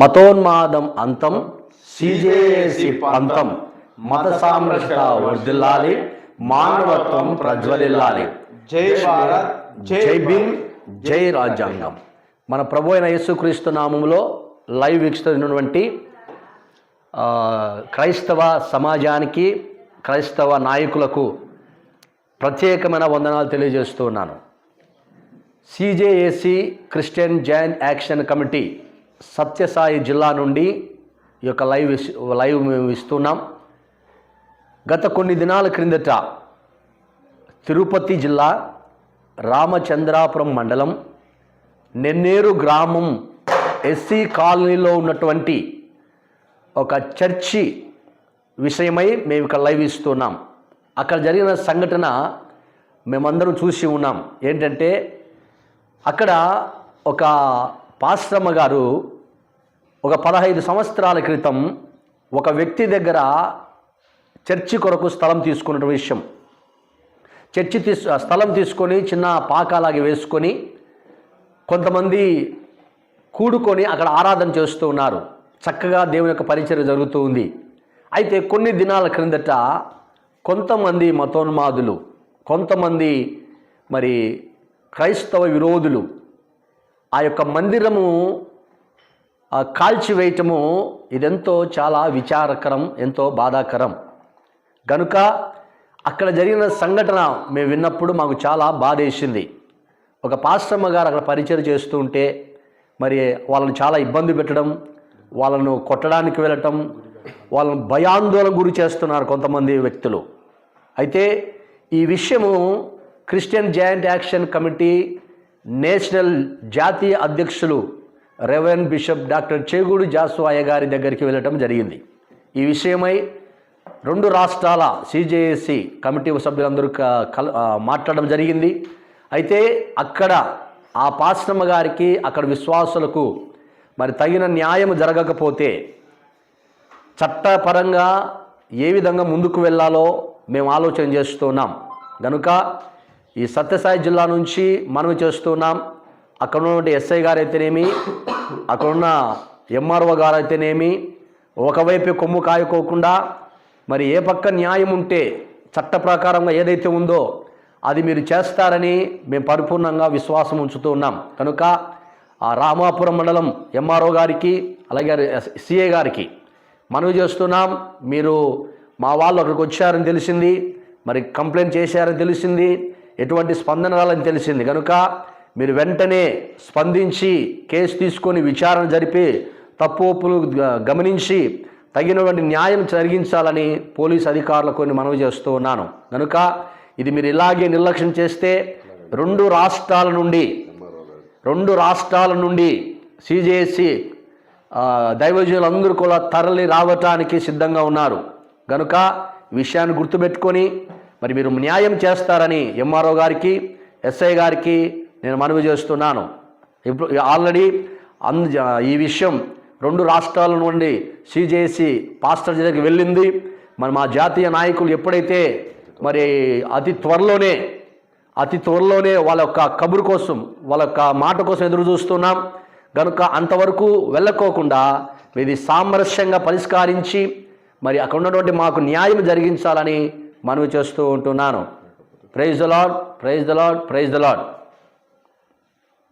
మతోన్మాదం అంతం సిజేఏసి పంతం మత సామ్రత వర్ధిల్లాలి మానవత్వం ప్రజ్వలిల్లాలి. జై భారత్ జై భీమ్ జై రాజ్యాంగం. మన ప్రభు అయిన యేసుక్రీస్తు నామములో లైవ్ వీక్షిస్తున్నటువంటి క్రైస్తవ సమాజానికి క్రైస్తవ నాయకులకు ప్రత్యేకమైన వందనాలు తెలియజేస్తూ ఉన్నాను. CJAC Christian Jain action committee Sathya Sai జిల్లా నుండి ఈ యొక్క లైవ్ లైవ్ మేము ఇస్తున్నాం. గత కొన్ని దినాల క్రిందట తిరుపతి జిల్లా రామచంద్రాపురం మండలం నెన్నేరు గ్రామం ఎస్సీ కాలనీలో ఉన్నటువంటి ఒక చర్చి విషయమై మేము ఇక్కడ లైవ్ ఇస్తున్నాం. అక్కడ జరిగిన సంఘటన మేమందరం చూసి ఉన్నాం. ఏంటంటే అక్కడ ఒక పాశ్రమ గారు ఒక పదహైదు సంవత్సరాల క్రితం ఒక వ్యక్తి దగ్గర చర్చి కొరకు స్థలం తీసుకున్న విషయం. చర్చి తీసు స్థలం తీసుకొని చిన్న పాకాలాగి వేసుకొని కొంతమంది కూడుకొని అక్కడ ఆరాధన చేస్తూ ఉన్నారు. చక్కగా దేవుని యొక్క పరిచయం జరుగుతూ ఉంది. అయితే కొన్ని దినాల క్రిందట కొంతమంది మతోన్మాదులు కొంతమంది మరి క్రైస్తవ విరోధులు ఆ యొక్క మందిరము కాల్చివేయటము ఇదెంతో చాలా విచారకరం ఎంతో బాధాకరం. గనుక అక్కడ జరిగిన సంఘటన మేము విన్నప్పుడు మాకు చాలా బాధేసింది. ఒక పాశ్రమ గారు అక్కడ పరిచయం చేస్తూ ఉంటే మరి వాళ్ళని చాలా ఇబ్బంది పెట్టడం వాళ్ళను కొట్టడానికి వెళ్ళటం వాళ్ళని భయాందోళన గురి చేస్తున్నారు కొంతమంది వ్యక్తులు. అయితే ఈ విషయము Christian joint action committee national జాతీయ అధ్యక్షులు రెవెన్ బిషప్ డాక్టర్ చేగూడు జాస్వాయ గారి దగ్గరికి వెళ్ళటం జరిగింది. ఈ విషయమై రెండు రాష్ట్రాల సిజేఏసి కమిటీ సభ్యులందరూ క- కల మాట్లాడడం జరిగింది. అయితే అక్కడ ఆ పాశ్రమ గారికి అక్కడ విశ్వాసులకు మరి తగిన న్యాయం జరగకపోతే చట్టపరంగా ఏ విధంగా ముందుకు వెళ్ళాలో మేము ఆలోచన చేస్తున్నాం. కనుక ఈ సత్యసాయి జిల్లా నుంచి మనవి చేస్తున్నాం. అక్కడ ఉన్నటువంటి ఎస్ఐ గారు అయితేనేమి అక్కడున్న ఎంఆర్ఓ గారు అయితేనేమి ఒకవైపు కొమ్ము కాయకోకుండా మరి ఏ పక్క న్యాయం ఉంటే చట్ట ప్రకారంగా ఏదైతే ఉందో అది మీరు చేస్తారని మేము పరిపూర్ణంగా విశ్వాసం ఉంచుతూ ఉన్నాం. కనుక ఆ రామాపురం మండలం ఎంఆర్ఓ గారికి అలాగే సిఏ గారికి మనవి చేస్తున్నాం. మీరు మా వాళ్ళు అక్కడికి వచ్చారని తెలిసింది మరి కంప్లైంట్ చేశారని తెలిసింది ఎటువంటి స్పందన రాలని తెలిసింది. కనుక మీరు వెంటనే స్పందించి కేసు తీసుకొని విచారణ జరిపి తప్పు ఒప్పులు గమనించి తగినటువంటి న్యాయం జరిగించాలని పోలీస్ అధికారులకు కొన్ని మనవి చేస్తూ ఉన్నాను. కనుక ఇది మీరు ఇలాగే నిర్లక్ష్యం చేస్తే రెండు రాష్ట్రాల నుండి రెండు రాష్ట్రాల నుండి సిజేసి దైవజనులందరూ కూడా తరలి రావటానికి సిద్ధంగా ఉన్నారు. కనుక విషయాన్ని గుర్తుపెట్టుకొని మరి మీరు న్యాయం చేస్తారని ఎంఆర్ఓ గారికి ఎస్ఐ గారికి నేను మనవి చేస్తున్నాను. ఇప్పుడు ఆల్రెడీ అంద ఈ విషయం రెండు రాష్ట్రాల నుండి సిజేసి పాస్టర్ దగ్గరికి వెళ్ళింది. మరి మా జాతీయ నాయకులు ఎప్పుడైతే మరి అతి త్వరలోనే అతి త్వరలోనే వాళ్ళ యొక్క కబురు కోసం వాళ్ళ యొక్క మాట కోసం ఎదురు చూస్తున్నాం. కనుక అంతవరకు వెళ్ళకోకుండా ఇది సామరస్యంగా పరిష్కరించి మరి అక్కడ ఉన్నటువంటి మాకు న్యాయం జరిగించాలని మనవి చేస్తూ ఉంటున్నాను. Praise the Lord praise the Lord praise the Lord